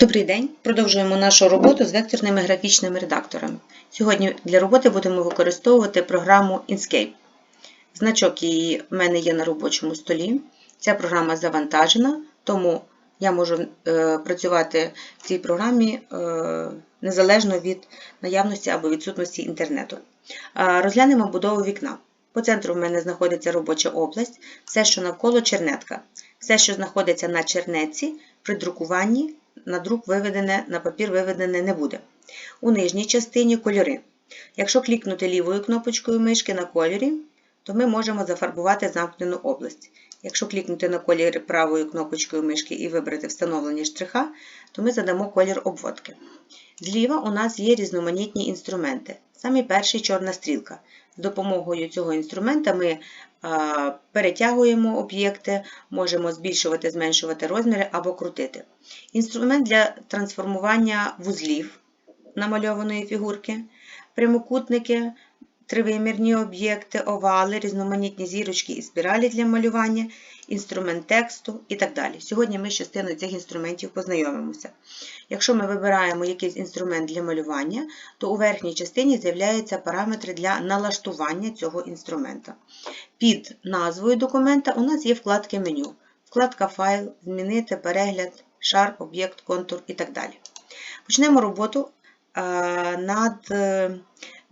Добрий день! Продовжуємо нашу роботу з векторними графічними редакторами. Сьогодні для роботи будемо використовувати програму Inkscape. Значок її в мене є на робочому столі. Ця програма завантажена, тому я можу е, працювати в цій програмі е, незалежно від наявності або відсутності інтернету. Е, розглянемо будову вікна. По центру в мене знаходиться робоча область, все, що навколо чернетка. Все, що знаходиться на чернетці, при друкуванні на друк виведене, на папір виведене не буде. У нижній частині кольори. Якщо клікнути лівою кнопочкою мишки на кольорі, то ми можемо зафарбувати замкнену область. Якщо клікнути на колір правою кнопочкою мишки і вибрати встановлення штриха, то ми задамо колір обводки. Зліва у нас є різноманітні інструменти. Самий перший чорна стрілка. З допомогою цього інструмента ми перетягуємо об'єкти, можемо збільшувати, зменшувати розміри або крутити. Інструмент для трансформування вузлів намальованої фігурки, прямокутники, тривимірні об'єкти, овали, різноманітні зірочки і спіралі для малювання, інструмент тексту і так далі. Сьогодні ми з частиною цих інструментів познайомимося. Якщо ми вибираємо якийсь інструмент для малювання, то у верхній частині з'являються параметри для налаштування цього інструмента. Під назвою документа у нас є вкладки меню. Вкладка Файл, Змінити, перегляд, шар, об'єкт, контур і так далі. Почнемо роботу над е,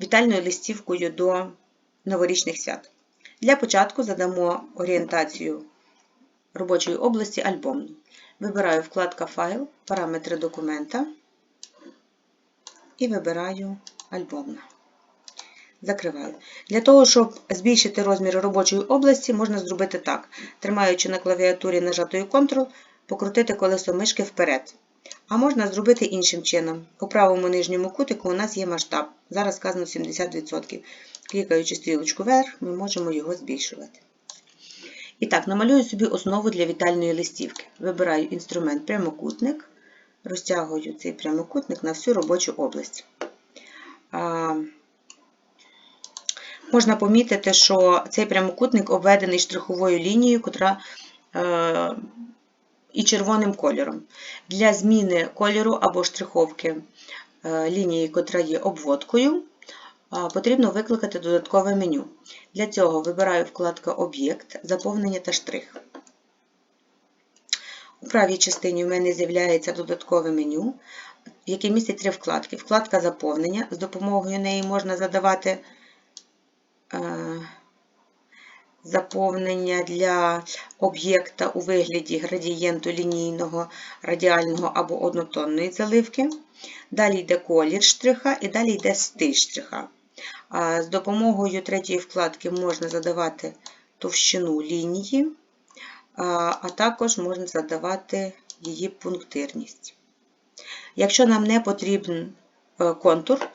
вітальною листівкою до новорічних свят. Для початку задамо орієнтацію робочої області альбомну. Вибираю вкладка Файл, параметри документа і вибираю альбомна. Закриваю. Для того, щоб збільшити розміри робочої області, можна зробити так: тримаючи на клавіатурі нажатою Ctrl, покрутити колесо мишки вперед. А можна зробити іншим чином. У правому нижньому кутику у нас є масштаб. Зараз сказано 70%. Клікаючи стрілочку вверх, ми можемо його збільшувати. І так, намалюю собі основу для вітальної листівки. Вибираю інструмент прямокутник, розтягую цей прямокутник на всю робочу область. Можна помітити, що цей прямокутник обведений штриховою лінією, котра е, і червоним кольором. Для зміни кольору або штриховки е, лінії, котра є обводкою, потрібно викликати додаткове меню. Для цього вибираю вкладка Об'єкт, заповнення та штрих. У правій частині в мене з'являється додаткове меню, яке містить три вкладки. Вкладка заповнення, з допомогою неї можна задавати е, заповнення для об'єкта у вигляді градієнту лінійного, радіального або однотонної заливки. Далі йде колір штриха і далі йде стиль штриха. З допомогою третьої вкладки можна задавати товщину лінії, а також можна задавати її пунктирність. Якщо нам не потрібен е, контур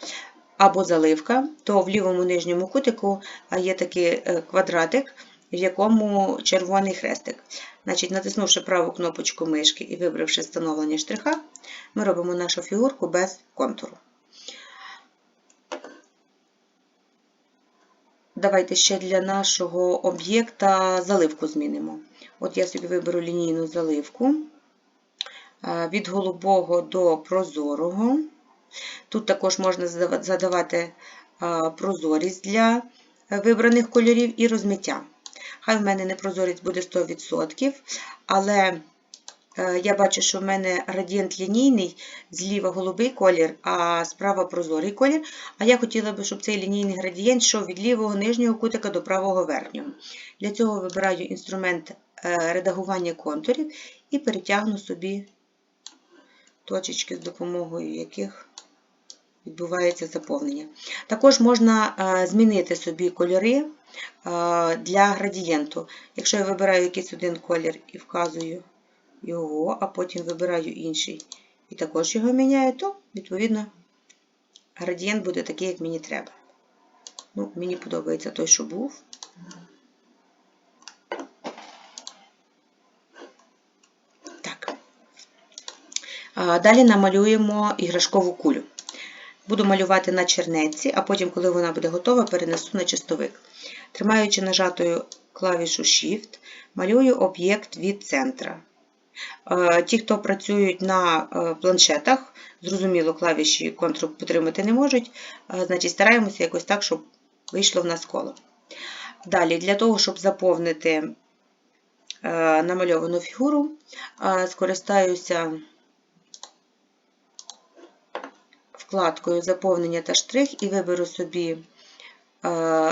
або заливка, то в лівому нижньому кутику є такий е, квадратик, в якому червоний хрестик. Значить, Натиснувши праву кнопочку мишки і вибравши встановлення штриха, ми робимо нашу фігурку без контуру. Давайте ще для нашого об'єкта заливку змінимо. От я собі виберу лінійну заливку від голубого до прозорого. Тут також можна задавати прозорість для вибраних кольорів і розмиття. Хай в мене непрозорість буде 100%, але Е, я бачу, що в мене градієнт лінійний, зліва голубий колір, а справа прозорий колір. А я хотіла би, щоб цей лінійний градієнт йшов від лівого нижнього кутика до правого верхнього. Для цього вибираю інструмент е, редагування контурів і перетягну собі точечки, з допомогою яких відбувається заповнення. Також можна е, змінити собі кольори для градієнту. Якщо я вибираю якийсь один колір і вказую його, а потім вибираю інший і також його міняю, то, відповідно, градієнт буде такий, як мені треба. Ну, Мені подобається той, що був. Так. Далі намалюємо іграшкову кулю. Буду малювати на чернеці, а потім, коли вона буде готова, перенесу на чистовик. Тримаючи нажатою клавішу Shift, малюю об'єкт від центра Е, Ті, хто працюють на е, планшетах, зрозуміло, клавіші Ctrl підтримати не можуть, е, значить стараємося якось так, щоб вийшло в нас коло. Далі, для того, щоб заповнити намальовану фігуру, скористаюся вкладкою Заповнення та штрих і виберу собі е,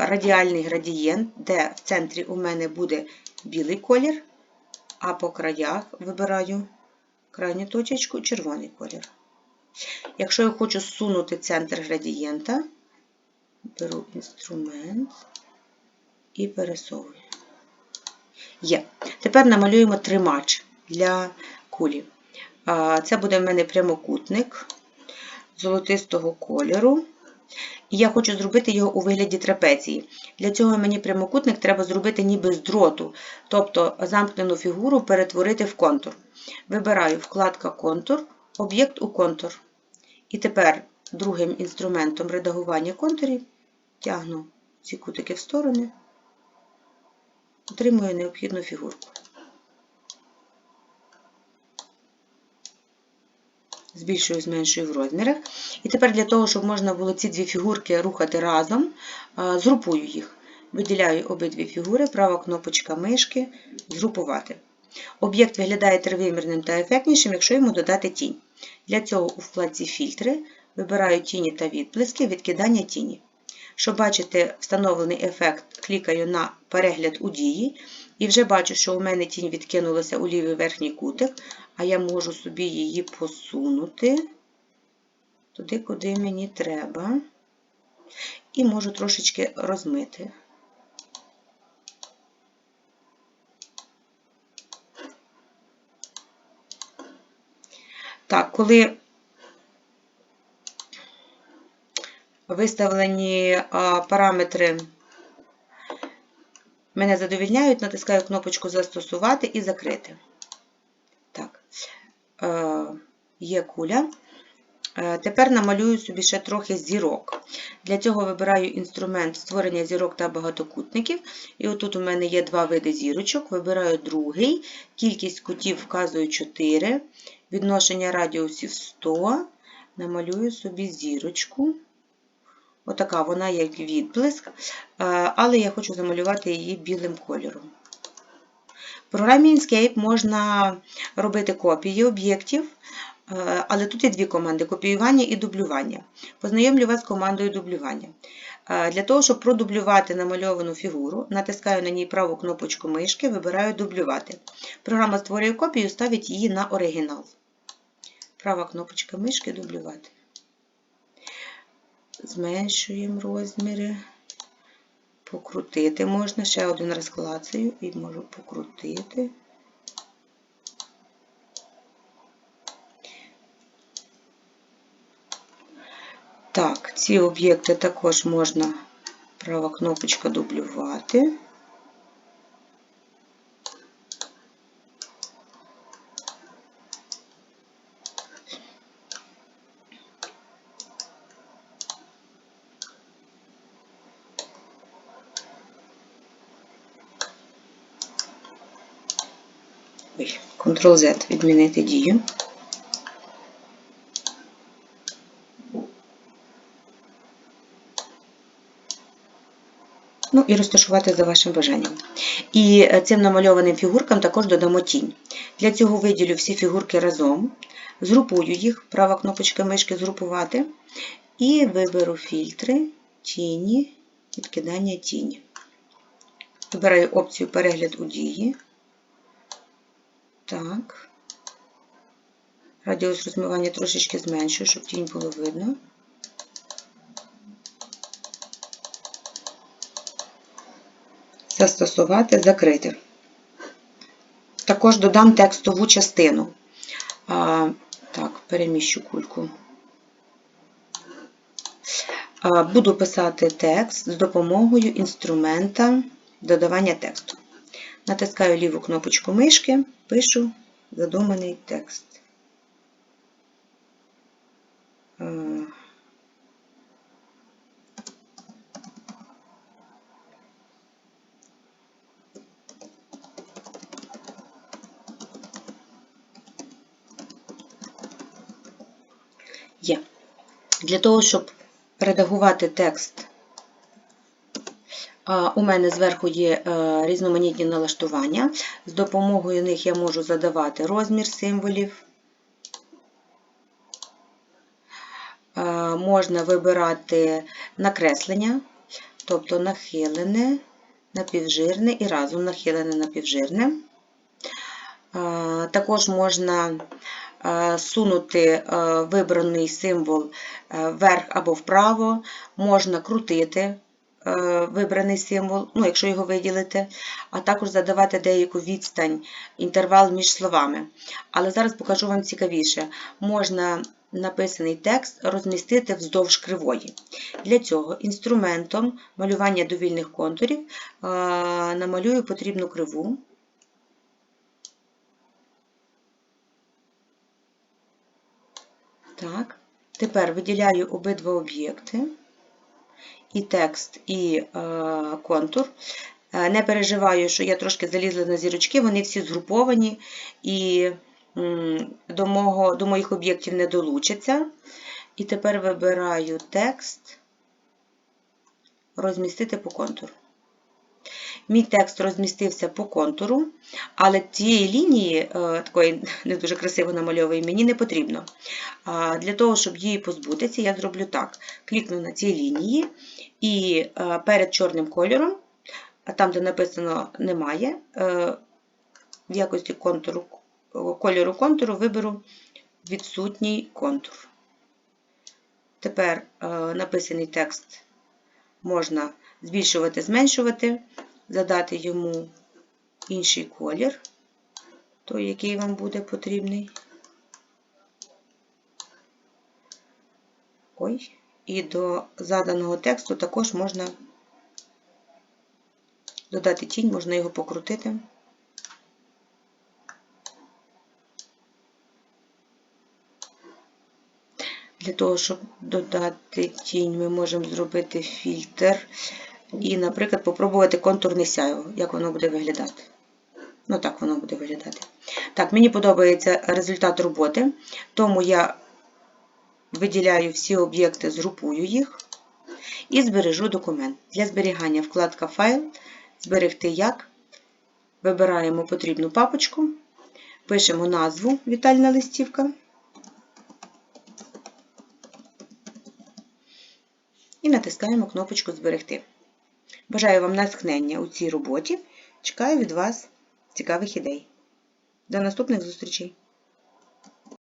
радіальний градієнт, де в центрі у мене буде білий колір, а по краях вибираю крайню точечку червоний колір. Якщо я хочу зсунути центр градієнта, беру інструмент і пересовую. Є. Тепер намалюємо тримач для кулі. Це буде в мене прямокутник золотистого кольору. І я хочу зробити його у вигляді трапеції. Для цього мені прямокутник треба зробити ніби з дроту, тобто замкнену фігуру перетворити в контур. Вибираю вкладка Контур, об'єкт у контур. І тепер другим інструментом редагування контурів тягну ці кутики в сторони, отримую необхідну фігурку. Збільшую, зменшую в розмірах. І тепер для того, щоб можна було ці дві фігурки рухати разом, згрупую їх. Виділяю обидві фігури, права кнопочка мишки, згрупувати. Об'єкт виглядає тривимірним та ефектнішим, якщо йому додати тінь. Для цього у вкладці Фільтри вибираю тіні та відблиски, відкидання тіні. Щоб бачити встановлений ефект, клікаю на перегляд у дії і вже бачу, що у мене тінь відкинулася у лівий верхній кутик, а я можу собі її посунути туди, куди мені треба, і можу трошечки розмити. Так, коли виставлені параметри мене задовільняють, натискаю кнопочку Застосувати і закрити. Так, е, є куля. Е, тепер намалюю собі ще трохи зірок. Для цього вибираю інструмент створення зірок та багатокутників. І отут у мене є два види зірочок. Вибираю другий, кількість кутів вказую 4, відношення радіусів 100. Намалюю собі зірочку. Отака вона як відблиск, е, але я хочу замалювати її білим кольором. В програмі Inkscape можна робити копії об'єктів, е, але тут є дві команди копіювання і дублювання. Познайомлю вас з командою дублювання. Е, для того, щоб продублювати намальовану фігуру, натискаю на ній праву кнопочку мишки, вибираю дублювати. Програма створює копію, ставить її на оригінал. Права кнопочка мишки дублювати зменшуємо розміри, покрутити можна, ще один раз клацаю і можу покрутити. Так, ці об'єкти також можна права кнопочка дублювати. Ctrl-Z відмінити дію. Ну і розташувати за вашим бажанням. І е, цим намальованим фігуркам також додамо тінь. Для цього виділю всі фігурки разом, згрупую їх, права кнопочка мишки згрупувати, і виберу фільтри, тіні, відкидання тіні. Вибираю опцію Перегляд у дії. Так. Радіус розмивання трошечки зменшую, щоб тінь було видно. Застосувати, закрити. Також додам текстову частину. А, Так, переміщу кульку. А, Буду писати текст з допомогою інструмента додавання тексту натискаю ліву кнопочку мишки, пишу задуманий текст. Е, є. Для того, щоб редагувати текст у мене зверху є е, різноманітні налаштування. З допомогою них я можу задавати розмір символів. Е, Можна вибирати накреслення, тобто нахилене, напівжирне і разом нахилене напівжирне. Е, Також можна сунути вибраний символ вверх або вправо, можна крутити вибраний символ, ну, якщо його виділити, а також задавати деяку відстань, інтервал між словами. Але зараз покажу вам цікавіше. Можна написаний текст розмістити вздовж кривої. Для цього інструментом малювання довільних контурів е, намалюю потрібну криву. Так, тепер виділяю обидва об'єкти, і текст, і е, контур. Е, Не переживаю, що я трошки залізла на зірочки, вони всі згруповані і до, мого, до моїх об'єктів не долучаться. І тепер вибираю текст, розмістити по контуру. Мій текст розмістився по контуру, але цієї лінії, е, такої не дуже красиво намальової, мені не потрібно. Для того, щоб її позбутися, я зроблю так: клікну на цій лінії і е, перед чорним кольором, там, де написано немає, е, в якості контуру, кольору контуру виберу відсутній контур. Тепер написаний текст можна збільшувати, зменшувати, задати йому інший колір, той, який вам буде потрібний. Ой, і до заданого тексту також можна додати тінь, можна його покрутити. Для того, щоб додати тінь, ми можемо зробити фільтр і, наприклад, попробувати контурне сяйво, як воно буде виглядати. Ну, так воно буде виглядати. Так, мені подобається результат роботи, тому я виділяю всі об'єкти, згрупую їх і збережу документ. Для зберігання вкладка Файл, зберегти як. Вибираємо потрібну папочку, пишемо назву Вітальна листівка. і натискаємо кнопочку Зберегти. Бажаю вам натхнення у цій роботі. Чекаю від вас цікавих ідей. До наступних зустрічей!